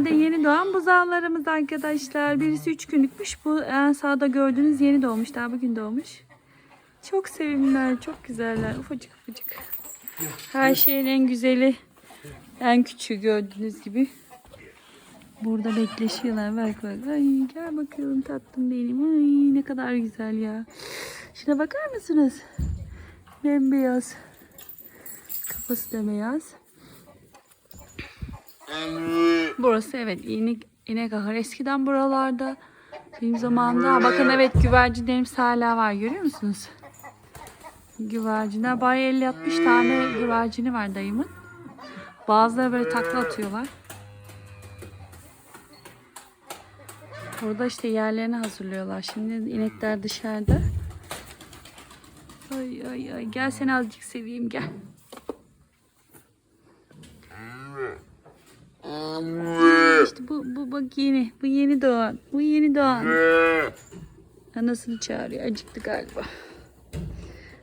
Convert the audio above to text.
Bunlar da yeni doğan buzağlarımız arkadaşlar. Birisi 3 günlükmüş. Bu en sağda gördüğünüz yeni doğmuş. Daha bugün doğmuş. Çok sevimliler, çok güzeller. Ufacık ufacık. Her şeyin en güzeli, en küçüğü gördüğünüz gibi. Burada bekleşiyorlar. Bak bak. Ay gel bakalım tatlım benim. Ay ne kadar güzel ya. Şuna bakar mısınız? Bembeyaz. Kafası da beyaz. Burası evet inek, inek ahır. Eskiden buralarda benim zamanımda bakın evet güvercinlerimiz hala var görüyor musunuz? Güvercinler bari 50-60 tane güvercini var dayımın. Bazıları böyle takla atıyorlar. Burada işte yerlerini hazırlıyorlar. Şimdi inekler dışarıda. Ay ay ay gel seni azıcık seveyim gel. İşte bu, bu bak yeni. Bu yeni doğan. Bu yeni doğan. Anasını çağırıyor. Acıktı galiba.